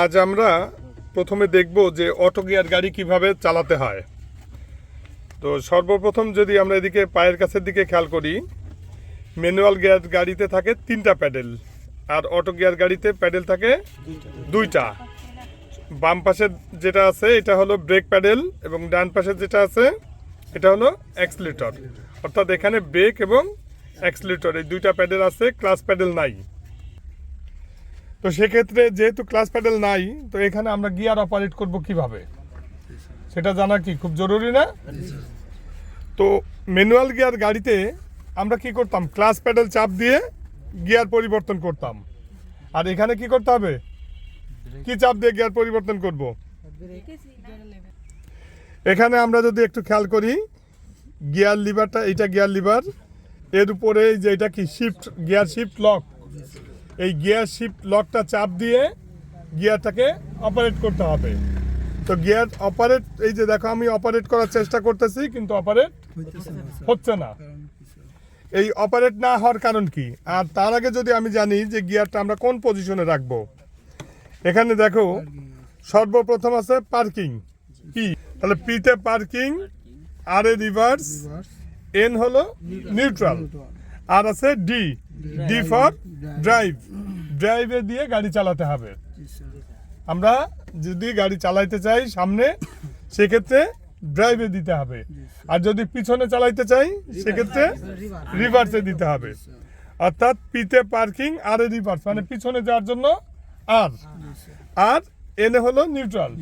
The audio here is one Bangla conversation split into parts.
আজ আমরা প্রথমে দেখব যে অটো গিয়ার গাড়ি কীভাবে চালাতে হয়। তো সর্বপ্রথম যদি আমরা এদিকে পায়ের কাছের দিকে খেয়াল করি, ম্যানুয়াল গিয়ার গাড়িতে থাকে তিনটা প্যাডেল আর অটো গিয়ার গাড়িতে প্যাডেল থাকে দুইটা। বাম পাশে যেটা আছে, এটা হলো ব্রেক প্যাডেল এবং ডান পাশে যেটা আছে, এটা হলো অ্যাক্সিলেটর। অর্থাৎ এখানে ব্রেক এবং অ্যাক্সিলেটর, এই দুইটা প্যাডেল আছে, ক্লাস প্যাডেল নাই। তো সেক্ষেত্রে যেহেতু ক্লাস প্যাডেল নাই, তো এখানে আমরা গিয়ার অপারেট করব কীভাবে? সেটা জানা কি? খুব জরুরি না? তো ম্যানুয়াল গিয়ার গাড়িতে আমরা কি করতাম? ক্লাস প্যাডেল চাপ দিয়ে গিয়ার পরিবর্তন করতাম। আর এখানে কি করতে হবে? কি চাপ দিয়ে গিয়ার পরিবর্তন করব? এখানে আমরা যদি একটু খেয়াল করি গিয়ার লিভারটা এইটা গিয়ার লিভার এর উপরে যে এটা কি? শিফট গিয়ার শিফট লক এই গিয়ার শিফট লকটা চাপ দিয়ে গিয়ারটাকে অপারেট করতে হবে। তো গিয়ার অপারেট এই যে দেখো আমি অপারেট করার চেষ্টা করতেছি, কিন্তু অপারেট হচ্ছে না। এই অপারেট না হওয়ার কারণ কি? আর তার আগে যদি আমি জানি যে গিয়ারটা আমরা কোন পজিশনে রাখব। এখানে দেখো, সর্বপ্রথম আছে পার্কিং পি তাহলে পিতে পার্কিং আর এ রিভার্স এন হলো নিউট্রাল আর আছে ডি ডি ফর ড্রাইভ ড্রাইভে দিয়ে গাড়ি চালাতে হবে। আমরা যদি গাড়ি চালাইতে চাই সামনে সেক্ষেত্রে ড্রাইভে দিতে হবে। আর যদি পিছনে চালাইতে চাই সেক্ষেত্রে রিভার্সে দিতে হবে। অর্থাৎ পিতে পার্কিং আর এ রিভার্স মানে পিছনে যাওয়ার জন্য আর আর এনে হলো নিউট্রাল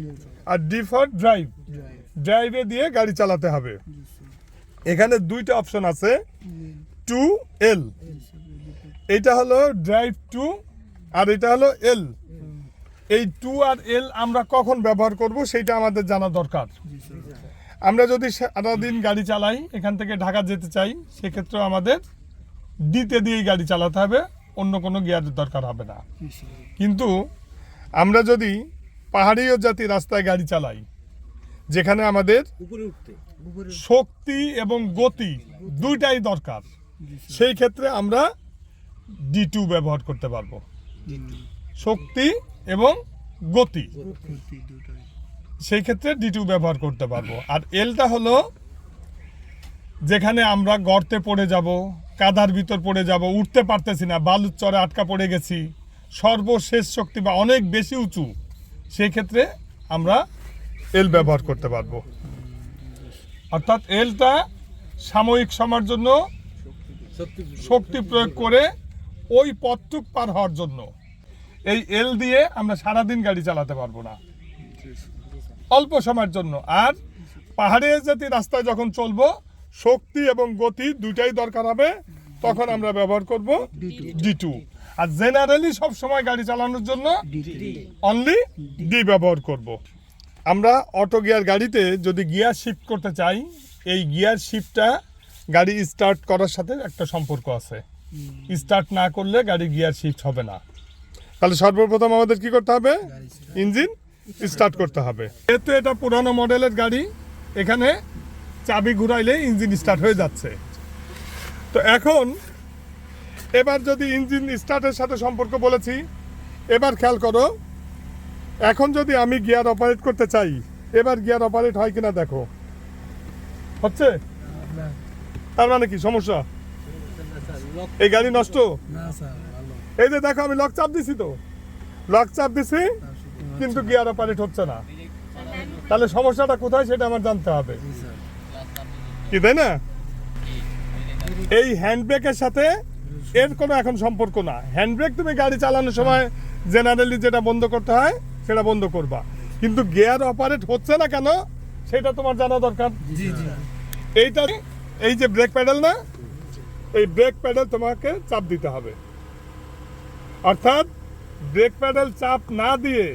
আর ডি ফর ড্রাইভ ড্রাইভে দিয়ে গাড়ি চালাতে হবে। এখানে দুইটা অপশন আছে। টু এল এটা হলো ড্রাইভ টু আর এটা হলো এল এই টু আর এল আমরা কখন ব্যবহার করব সেটা আমাদের জানা দরকার। আমরা যদি সারাদিন গাড়ি চালাই এখান থেকে ঢাকা যেতে চাই সেক্ষেত্রে আমাদের ডিতে দিয়েই গাড়ি চালাতে হবে অন্য কোনো গিয়ারের দরকার হবে না। কিন্তু আমরা যদি পাহাড়ি ও জাতি রাস্তায় গাড়ি চালাই যেখানে আমাদের শক্তি এবং গতি দুইটাই দরকার। সেই ক্ষেত্রে আমরা ডি টু ব্যবহার করতে পারব। শক্তি এবং গতি। সেই ক্ষেত্রে ডি টু ব্যবহার করতে পারব। আর এলটা হলো যেখানে আমরা গর্তে পড়ে যাব, কাদার ভিতর পড়ে যাব, উঠতে পারতেছি না, বালুর চরে আটকা পড়ে গেছি, সর্বশেষ শক্তি বা অনেক বেশি উঁচু, সেই ক্ষেত্রে আমরা এল ব্যবহার করতে পারব। অর্থাৎ এলটা সাময়িক সময়ের জন্য শক্তি প্রয়োগ করে ওই পথটুক পার হওয়ার জন্য। এই এল দিয়ে আমরা সারাদিন গাড়ি চালাতে পারব না। অল্প সময়ের জন্য। আর পাহাড়ে জাতি রাস্তায় যখন চলবো শক্তি এবং গতি দুইটাই দরকার হবে তখন আমরা ব্যবহার করব ডি টু আর জেনারেলি সব সময় গাড়ি চালানোর জন্য অনলি ডি ব্যবহার করব। আমরা অটো গিয়ার গাড়িতে যদি গিয়ার শিফট করতে চাই এই গিয়ার শিফটটা গাড়ি স্টার্ট করার সাথে একটা সম্পর্ক আছে। স্টার্ট না করলে গাড়ি গিয়ার শিফট হবে না। তাহলে সর্বপ্রথম আমাদের কি করতে হবে? ইঞ্জিন স্টার্ট করতে হবে। যেহেতু এটা পুরানো মডেলের গাড়ি এখানে চাবি ঘুরাইলে ইঞ্জিন স্টার্ট হয়ে যাচ্ছে। তো এখন এবার যদি ইঞ্জিন স্টার্টের সাথে সম্পর্ক বলেছি এবার খেয়াল করো এখন যদি আমি গিয়ার অপারেট করতে চাই এবার গিয়ার অপারেট হয় কিনা দেখো। হচ্ছে? তার মানে কি? সমস্যা? এই গাড়ি নষ্ট? এই যে দেখো আমি লক চাপ দিছি তো। লক চাপ দিছি কিন্তু গিয়ার অপারেট হচ্ছে না। তাহলে সমস্যাটা কোথায় সেটা আমার জানতে হবে। কি তাই না? এই হ্যান্ড ব্রেকের সাথে এর কোনো এখন সম্পর্ক না। হ্যান্ড ব্রেক তুমি গাড়ি চালানোর সময় জেনারেলি যেটা বন্ধ করতে হয় সেটা বন্ধ করবা। কিন্তু গিয়ার অপারেট হচ্ছে না কেন সেটা তোমার জানা দরকার। এইটা এই যে ব্রেক প্যাডেল না এই ব্রেক প্যাডেল তোমাকে চাপ দিতে হবে। অর্থাৎ ব্রেক প্যাডেল চাপ না দিয়ে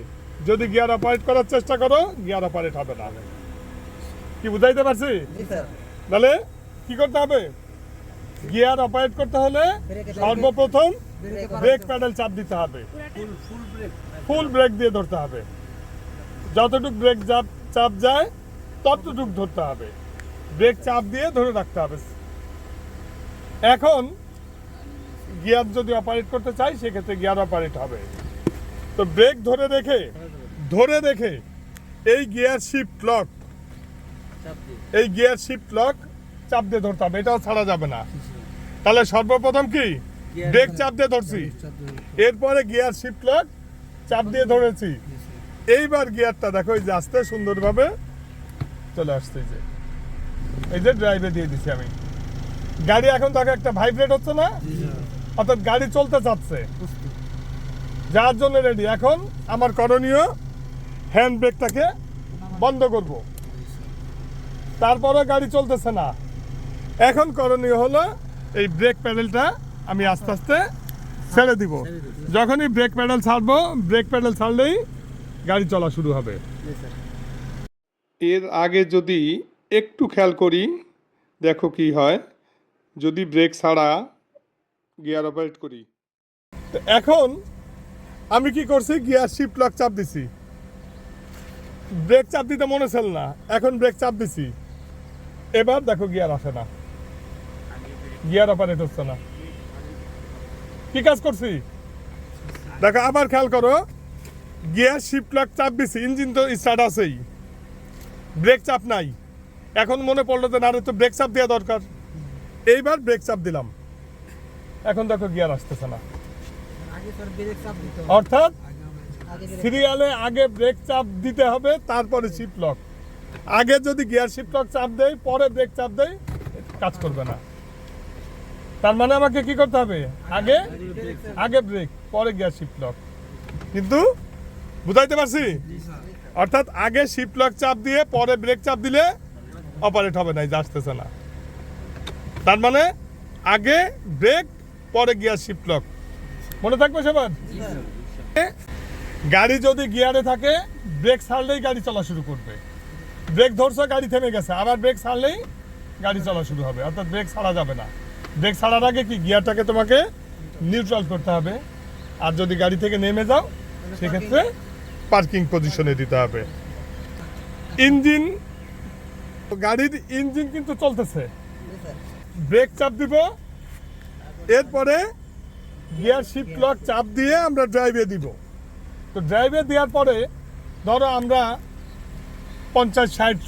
যদি গিয়ার অপারেট করার চেষ্টা করো গিয়ার অপারেট হবে না। কি বুঝাইতে পারছি? তাহলে কি করতে হবে? গিয়ার অপারেট করতে হলে সর্বপ্রথম ব্রেক প্যাডেল চাপ দিতে হবে। ফুল ফুল ব্রেক দিয়ে ধরতে হবে। যতটুক ব্রেক চাপ চাপ যায় ততটুক ধরতে হবে। ব্রেক চাপ দিয়ে ধরে রাখতে হবে। এখন গিয়ার যদি অপারেট করতে চাই, সেক্ষেত্রে গিয়ার অপারেট হবে। তো ব্রেক ধরে রেখে ধরে রেখে এই গিয়ার শিফট লক, এই গিয়ার শিফট লক চাপ দিয়ে ধরতে হবে। এটাও ছাড়া যাবে না। তাহলে সর্বপ্রথম কি? ব্রেক চাপ দিয়ে ধরছি। এরপরে গিয়ার শিফট লক চাপ দিয়ে ধরেছি। এইবার গিয়ারটা দেখো, এই যে আস্তে সুন্দরভাবে চলে এই যে। এই যে ড্রাইভে দিয়ে দিছি আমি। গাড়ি এখন দেখো একটা ভাইব্রেট হচ্ছে না? অর্থাৎ গাড়ি চলতে চাচ্ছে। যার জন্য রেডি এখন আমার করণীয় হ্যান্ড ব্রেকটাকে বন্ধ করব। তারপরে গাড়ি চলতেছে না। এখন করণীয় হলো এই ব্রেক প্যাডেলটা আমি আস্তে আস্তে ছেড়ে দিব। যখনই ব্রেক প্যাডেল ছাড়বো ব্রেক প্যাডেল ছাড়লেই গাড়ি চলা শুরু হবে। এর আগে যদি একটু খেয়াল করি, দেখো কি হয়। যদি ব্রেক ছাড়া গিয়ার অপারেট করি। তো এখন আমি কি করছি গিয়ার শিফট লক চাপ দিছি। ব্রেক চাপ দিতে মনে ছিল না, এখন ব্রেক চাপ দিছি। এবার দেখো গিয়ার আসে না। গিয়ার অপারেট হচ্ছে না। কি কাজ করছি? দেখো, আবার খেয়াল করো গিয়ার শিফট লক চাপ দিছি, ইঞ্জিন তো স্টার্ট আছেই। ব্রেক চাপ নাই। এখন মনে পড়ল যে না তো ব্রেক চাপ দেওয়া দরকার। এইবার ব্রেক চাপ দিলাম। এখন দেখো গিয়ার আসতেছে না। অর্থাৎ সিরিয়ালে আগে ব্রেক চাপ দিতে হবে তারপরে শিফট লক আগে যদি গিয়ার শিফট লক চাপ দেয় পরে ব্রেক চাপ দেয় কাজ করবে না। তার মানে আমাকে কি করতে হবে? আগে আগে ব্রেক পরে গিয়ার শিফট লক কিন্তু বুঝাইতে পারছি? অর্থাৎ আগে শিফট লক চাপ দিয়ে পরে ব্রেক চাপ দিলে অপারেট হবে না আসতেছে না। তার মানে আগে ব্রেক পরে গিয়ার শিফট লক মনে থাকবে সবার? গাড়ি যদি গিয়ারে থাকে ব্রেক ছাড়লেই গাড়ি চলা শুরু করবে। ব্রেক ধরছো, গাড়ি থেমে গেছে। আবার ব্রেক ছাড়লেই গাড়ি চলা শুরু হবে। অর্থাৎ ব্রেক ছাড়া যাবে না। ব্রেক ছাড়ার আগে কি, গিয়ারটাকে তোমাকে নিউট্রাল করতে হবে। আর যদি গাড়ি থেকে নেমে যাও, সেক্ষেত্রে পার্কিং পজিশনে দিতে হবে। ইঞ্জিন গাড়ির ইঞ্জিন কিন্তু চলতেছে। ব্রেক চাপ দিব। এরপরে গিয়ার শিফট লক চাপ দিয়ে আমরা ড্রাইভে দিব। তো ড্রাইভে দেওয়ার পরে ধরো আমরা পঞ্চাশ ষাট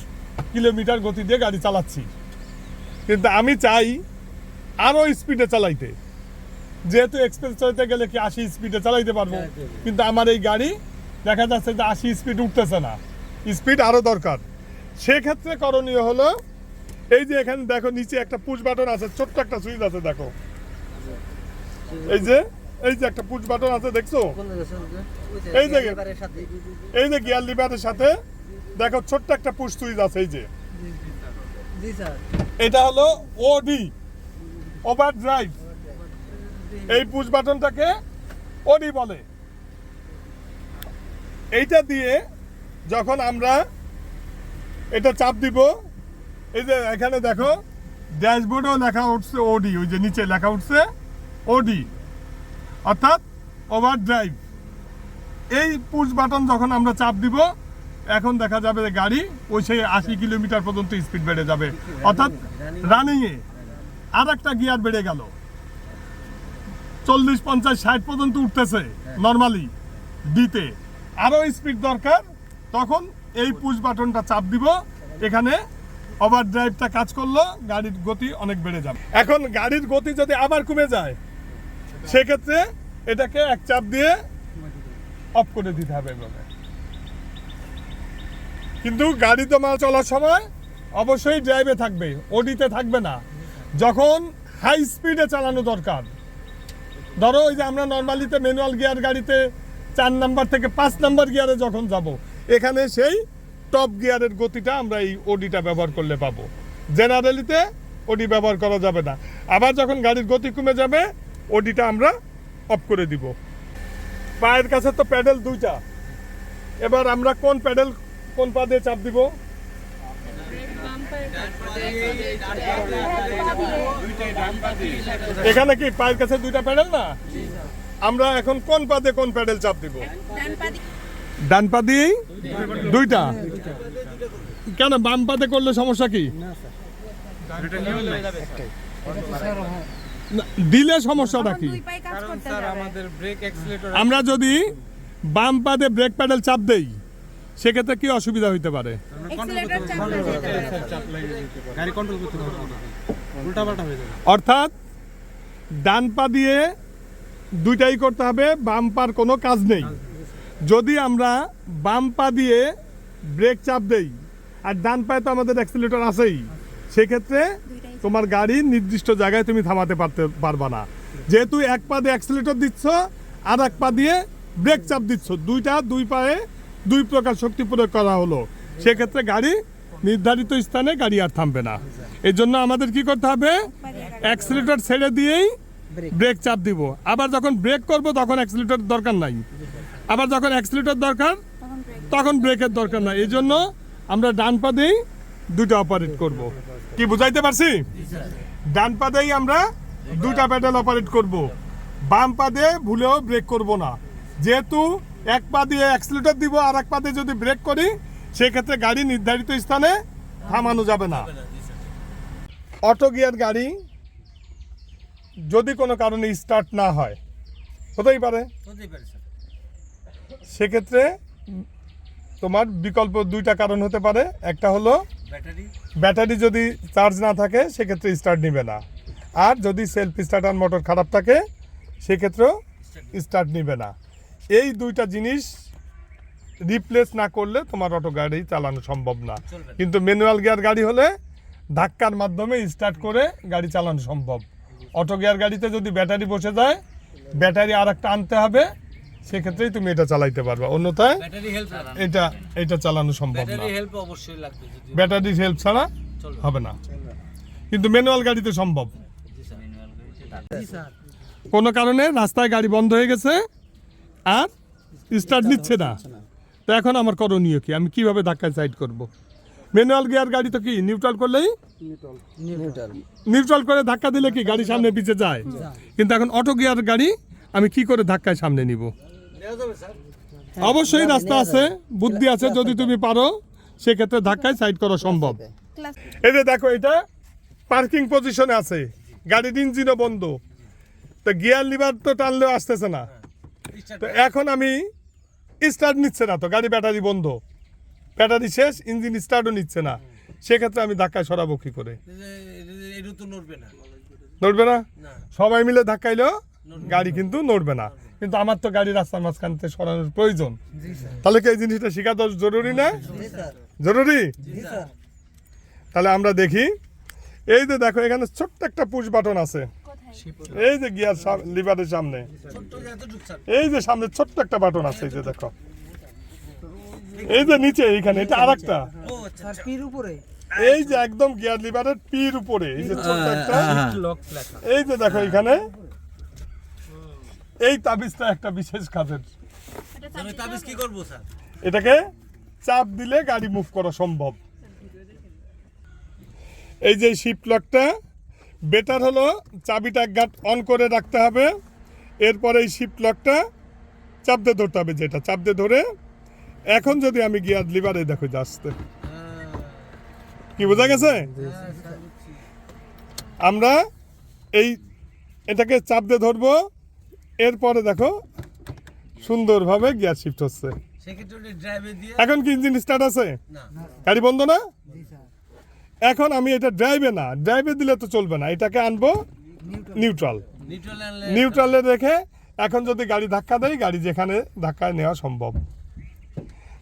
কিলোমিটার গতি দিয়ে গাড়ি চালাচ্ছি। কিন্তু আমি চাই আরও স্পিডে চালাইতে। যেহেতু এক্সপ্রেস চালাইতে গেলে কি আশি স্পিডে চালাইতে পারব? চালাইতে পারব। কিন্তু আমার এই গাড়ি দেখা যাচ্ছে যে আশি স্পিড উঠতেছে না। স্পিড আরও দরকার। সেক্ষেত্রে করণীয় হলো, এই যে এখানে দেখো নিচে একটা পুশ বাটন আছে, ছোট্ট একটা সুইচ আছে, দেখো। এই যে এই যে একটা পুশ বাটন আছে, দেখছ? যে এই সাথে এই যে গিয়ার লিভারের সাথে, দেখো ছোট্ট একটা পুশ সুইচ আছে, এই যে। এটা হলো ওডি ওভার ড্রাইভ এই পুশ বাটনটাকে ওডি বলে। এইটা দিয়ে যখন আমরা এটা চাপ দিব। এই যে এখানে দেখো, ড্যাশবোর্ডেও লেখা উঠছে ওডি ওই যে নিচে লেখা উঠছে ওডি অর্থাৎ ওভার ড্রাইভ এই পুশ বাটন যখন আমরা চাপ দিব, এখন দেখা যাবে যে গাড়ি ওই সেই আশি কিলোমিটার পর্যন্ত স্পিড বেড়ে যাবে। অর্থাৎ রানিংয়ে আর একটা গিয়ার বেড়ে গেল। চল্লিশ, পঞ্চাশ, ষাট পর্যন্ত উঠতেছে নর্মালি দিতে আরও স্পিড দরকার, তখন এই পুশ বাটনটা চাপ দিব। এখানে ওভার ড্রাইভটা কাজ করল, গাড়ির গতি অনেক বেড়ে যাবে। এখন গাড়ির গতি যদি আবার কমে যায়, সেক্ষেত্রে এটাকে এক চাপ দিয়ে অফ করে দিতে হবে এভাবে। কিন্তু গাড়ি তো তোমার চলার সময় অবশ্যই ড্রাইভে থাকবে ওডিতে থাকবে না। যখন হাই স্পিডে চালানো দরকার, ধরো ওই যে আমরা নর্মালিতে ম্যানুয়াল গিয়ার গাড়িতে চার নাম্বার থেকে পাঁচ নাম্বার গিয়ারে যখন যাব এখানে সেই টপ গিয়ারের গতিটা আমরা এই ওডিটা ব্যবহার করলে পাবো। জেনারেলিতে ওডি ব্যবহার করা যাবে না। আবার যখন গাড়ির গতি কমে যাবে ওডিটা আমরা অফ করে দিব। পায়ের কাছে তো প্যাডেল দুইটা। এবার আমরা কোন প্যাডেল কোন পা দিয়ে চাপ দিব? এখানে কি পায়ের কাছে দুইটা প্যাডেল না? আমরা এখন কোন পা দিয়ে কোন প্যাডেল চাপ দিব? ডান পা দিয়েই দুইটা? কেন বাম পাতে করলে সমস্যা কি? দিলে সমস্যাটা কি? আমরা যদি বাম পাদে ব্রেক প্যাডেল চাপ দেই, সেক্ষেত্রে কি অসুবিধা হইতে পারে? অর্থাৎ ডান পা দিয়ে দুইটাই করতে হবে, বাম পার কোনো কাজ নেই। যদি আমরা বাম পা দিয়ে ব্রেক চাপ দেই, আর ডান পায়ে তো আমাদের অ্যাক্সিলেটর আছেই, সেক্ষেত্রে তোমার গাড়ি নির্দিষ্ট জায়গায় তুমি থামাতে পারতে পারবা না। যেহেতু এক পা দিয়ে অ্যাক্সিলেটর দিচ্ছ, আর এক পা দিয়ে ব্রেক চাপ দিচ্ছ, দুইটা দুই পায়ে দুই প্রকার শক্তি প্রয়োগ করা হলো। সেক্ষেত্রে গাড়ি নির্ধারিত স্থানে গাড়ি আর থামবে না। এই জন্য আমাদের কি করতে হবে? অ্যাক্সিলেটর ছেড়ে দিয়েই ব্রেক চাপ দিব। আবার যখন ব্রেক করব, তখন অ্যাক্সিলেটর দরকার নাই। আবার যখন অ্যাক্সিলেটর দরকার, তখন ব্রেকের দরকার নাই। এই জন্য আমরা ডান পা দিয়েই দুটো অপারেট করব। কি বুঝাইতে পারছি? ডান পা আমরা দুটা প্যাডেল অপারেট করব। বাম পা দিয়ে ভুলেও ব্রেক করব না। যেহেতু এক পা দিয়ে অ্যাক্সিলেটর দিব, আর এক পা দিয়ে যদি ব্রেক করি, সেক্ষেত্রে গাড়ি নির্ধারিত স্থানে থামানো যাবে না। অটো গিয়ার গাড়ি যদি কোনো কারণে স্টার্ট না হয়, হতেই পারে। হতেই পারে সেক্ষেত্রে তোমার বিকল্প দুইটা কারণ হতে পারে। একটা হলো ব্যাটারি। ব্যাটারি যদি চার্জ না থাকে সেক্ষেত্রে স্টার্ট নিবে না। আর যদি সেলফ স্টার্টার মোটর খারাপ থাকে সেক্ষেত্রেও স্টার্ট নিবে না। এই দুইটা জিনিস রিপ্লেস না করলে তোমার অটো গাড়ি চালানো সম্ভব না। কিন্তু ম্যানুয়াল গিয়ার গাড়ি হলে ধাক্কার মাধ্যমে স্টার্ট করে গাড়ি চালানো সম্ভব। অটো গিয়ার গাড়িতে যদি ব্যাটারি বসে যায় ব্যাটারি আর একটা আনতে হবে। সেক্ষেত্রেই তুমি এটা চালাইতে পারবা। অন্যথায় এটা এটা চালানো সম্ভব না। ব্যাটারি হেল্প অবশ্যই লাগবে যদি ব্যাটারির হেল্প ছাড়া হবে না। কিন্তু ম্যানুয়াল গাড়িতে সম্ভব। জি স্যার ম্যানুয়াল গাড়িতে জি স্যার। কোনো কারণে রাস্তায় গাড়ি বন্ধ হয়ে গেছে আর স্টার্ট নিচ্ছে না। তো এখন আমার করণীয় কি? আমি কীভাবে ধাক্কায় সাইড করব? ম্যানুয়াল গিয়ার গাড়ি তো কি নিউট্রাল করলেই? নিউট্রাল নিউট্রাল করে ধাক্কা দিলে কি গাড়ি সামনে পিছে যায়? কিন্তু এখন অটো গিয়ার গাড়ি আমি কি করে ধাক্কায় সামনে নিব? অবশ্যই রাস্তা আছে বুদ্ধি আছে যদি তুমি পারো সেক্ষেত্রে ধাক্কায় সাইড করা সম্ভব। এই যে দেখো এটা পার্কিং পজিশনে আছে। গাড়ির ইঞ্জিনও বন্ধ। তো গিয়ার লিভার তো টানলেও আসতেছে না। তো এখন আমি স্টার্ট নিচ্ছে না তো গাড়ি ব্যাটারি বন্ধ। ব্যাটারি শেষ ইঞ্জিন স্টার্টও নিচ্ছে না। সেক্ষেত্রে আমি ধাক্কায় সরাবো কি করে? নড়বে না। সবাই মিলে ধাক্কাইলেও গাড়ি কিন্তু নড়বে না। কিন্তু আমার তো গাড়ি রাস্তার মাঝখান থেকে সরানোর প্রয়োজন। তাহলে কি এই জিনিসটা শেখা তো জরুরি না? জরুরি? তাহলে আমরা দেখি। এই যে দেখো এখানে ছোট্ট একটা পুশ বাটন আছে। এই যে গিয়ার লিভারের সামনে। এই যে সামনে ছোট্ট একটা বাটন আছে এই যে দেখো। এই যে নিচে এইখানে এটা আরেকটা। ও আচ্ছা স্যার পির উপরে। এই যে একদম গিয়ার লিভারের পির উপরে এই যে ছোট্ট একটা। এই যে দেখো এখানে এই তাবিজটা একটা বিশেষ কাজের। আমি তাবিজ কি করব স্যার? এটাকে চাপ দিলে গাড়ি মুভ করা সম্ভব। এই যে শিপ লকটা বেটার হলো চাবিটা গাট অন করে রাখতে হবে। এরপরে এই শিপ লকটা চাপ দিয়ে ধরতে হবে যেটা চাপ দিয়ে ধরে। এখন যদি আমি গিয়ার লিভারে দেখো আসতে কি বোঝা গেছে? আমরা এই এটাকে চাপ দিয়ে ধরবো। এরপরে দেখো সুন্দরভাবে গিয়ার শিফট হচ্ছে। সেক্ষেত্রে ড্রাইভে দিয়ে এখন কি ইঞ্জিন স্টার্ট আছে? গাড়ি বন্ধ না? এখন আমি এটা ড্রাইভে না ড্রাইভে দিলে তো চলবে না এটাকে আনব নিউট্রাল নিউট্রাল নিউট্রালে রেখে এখন যদি গাড়ি ধাক্কা দেয় গাড়ি যেখানে ধাক্কা নেওয়া সম্ভব।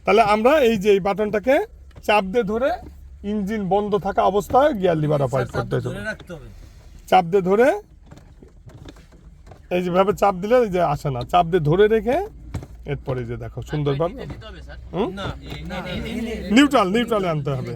তাহলে আমরা এই যে এই বাটনটাকে চাপ দিয়ে ধরে ইঞ্জিন বন্ধ থাকা অবস্থায় গিয়ার লিভার অপারেট করতে চাপ হবে ধরে রাখতে হবে। চাপ দিয়ে ধরে এই যেভাবে চাপ দিলে এই যে আসে না। চাপ দিয়ে ধরে রেখে এরপরে যে দেখো সুন্দরভাবে হুম? না নিউট্রাল নিউট্রালে আনতে হবে।